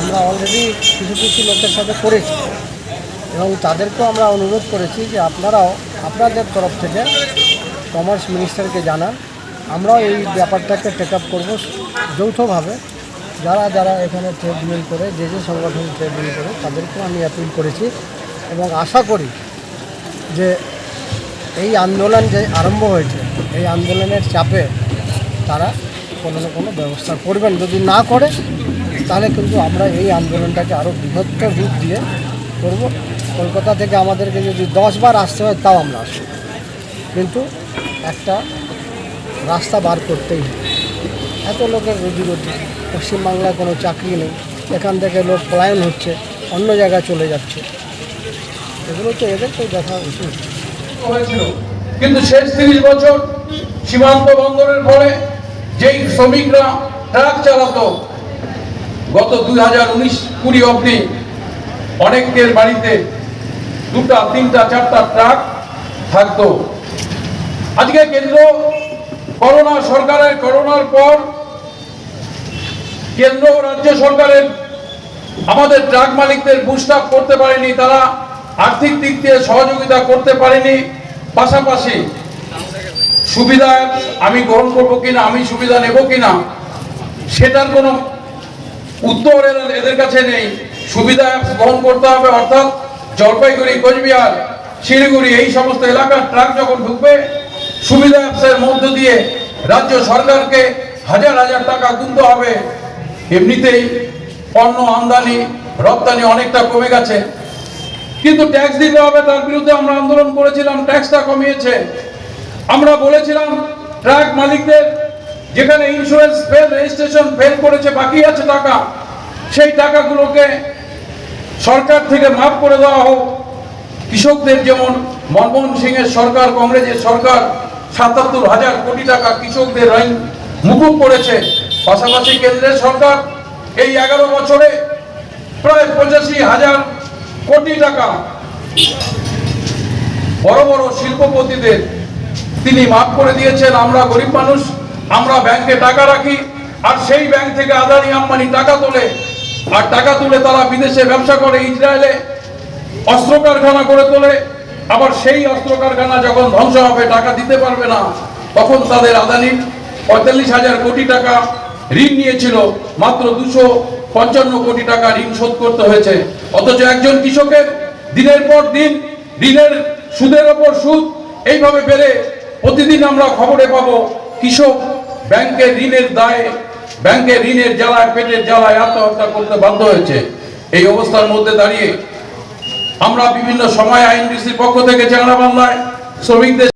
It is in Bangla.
আমরা অলরেডি কিছু কিছু লোকের সাথে করেছি। এবং তাদেরকেও আমরা অনুরোধ করেছি যে আপনারাও আপনাদের তরফ থেকে কমার্স মিনিস্টারকে জানান। আমরাও এই ব্যাপারটাকে টেক আপ করব যৌথভাবে। যারা যারা এখানে ট্রেড করে, যে যে সংগঠন ট্রেড করে, তাদেরকেও আমি অ্যাপিল করেছি। এবং আশা করি যে এই আন্দোলন যে আরম্ভ হয়েছে, এই আন্দোলনের চাপে তারা কোনো না কোনো ব্যবস্থা করবেন। যদি না করে তাহলে কিন্তু আমরা এই আন্দোলনটাকে আরও বৃহত্তর রূপ দিয়ে করব। কলকাতা থেকে আমাদেরকে যদি দশ বার আসতে হয়, তাও আমরা আসব। কিন্তু একটা রাস্তা বার করতেই হবে। এত লোকের রুজি রুজি, পশ্চিমবাংলায় কোনো চাকরি নেই, এখান থেকে লোক পলায়ন হচ্ছে, অন্য জায়গায় চলে যাচ্ছে। এগুলো তো এদের তো দেখা উচিত। কিন্তু শেষ তিরিশ বছর সীমান্ত বন্দরের ফলে যেই শ্রমিকরা ট্রাক চালাতো গত দুই হাজার উনিশ কুড়ি অবধি অনেকের বাড়িতে দুটা, তিনটা, চারটা ট্রাক থাকতো। আজকে কেন্দ্র করোনা সরকারের, করোনার পর কেন্দ্র রাজ্য সরকারের আমাদের ট্রাক মালিকদের বুস্ট আপ করতে পারেনি, তারা আর্থিক দিক দিয়ে সহযোগিতা করতে পারেনি। পাশাপাশি সুবিধা আমি গ্রহণ করব কিনা, আমি সুবিধা নেব কিনা, সেটার কোনো উত্তর এদের- কাছে নেই। সুবিধা গ্রহণ করতে হবে, অর্থাৎ জলপাইগুড়ি, কোচবিহার, শিলিগুড়ি, এই সমস্ত এলাকার ট্রাক যখন ঢুকবে, সুবিধা অ্যাপসের মধ্য দিয়ে রাজ্য সরকারকে হাজার হাজার টাকা গুনতে হবে। এমনিতেই পণ্য আমদানি, রপ্তানি অনেকটা কমে গেছে। কিন্তু ট্যাক্স দিতে হবে, তার বিরুদ্ধে আমরা আন্দোলন করেছিলাম, ট্যাক্সটা কমিয়েছে। আমরা বলেছিলাম, ট্রাক মালিকদের যেখানে ইন্স্যুরেন্স ফেল রেজিস্ট্রেশন ফেল করেছে, বাকি আছে টাকা, সেই টাকাগুলোকে সরকার থেকে মাফ করে দেওয়া হোক। কৃষকদের যেমন মনমোহন সিংয়ের সরকার, কংগ্রেসের সরকার, সাতাত্তর হাজার কোটি টাকা কৃষকদের ঋণ মুকুব করেছে। পাশাপাশি কেন্দ্রের সরকার এই এগারো বছরে প্রায় পঁচাশি হাজার কোটি টাকা বড় বড় শিল্পপতিদের তিনি মাফ করে দিয়েছেন। আমরা গরিব মানুষ আমরা ব্যাংকে টাকা রাখি, আর সেই ব্যাংক থেকে আদানি আম্বানি টাকা তোলে, আর টাকা তুলে তারা বিদেশে ব্যবসা করে ইসরায়েলে, অস্ত্র কারখানা করে তোলে। আবার সেই অস্ত্র কারখানা যখন ধ্বংস হবে, টাকা দিতে পারবে না, তখন তাদের আদানি পঁয়তাল্লিশ হাজার কোটি টাকা ঋণ নিয়েছিল। মাত্র দুশো পঞ্চান্ন কোটি টাকা ঋণ শোধ করতে হয়েছে। অথচ একজন কৃষকের দিনের পর দিন ঋণের সুদের ওপর সুদ এইভাবে বেড়ে প্রতিদিন আমরা খবরে পাবো, কৃষক ব্যাংকের ঋণের দায়ে, ব্যাংকে ঋণের জ্বালায়, পেটের জ্বালায় আত্মহত্যা করতে বাধ্য হয়েছে। এই অবস্থার মধ্যে দাঁড়িয়ে আমরা বিভিন্ন সময় আইনডিসির পক্ষ থেকে চেংড়া বাংলায় শ্রমিকদের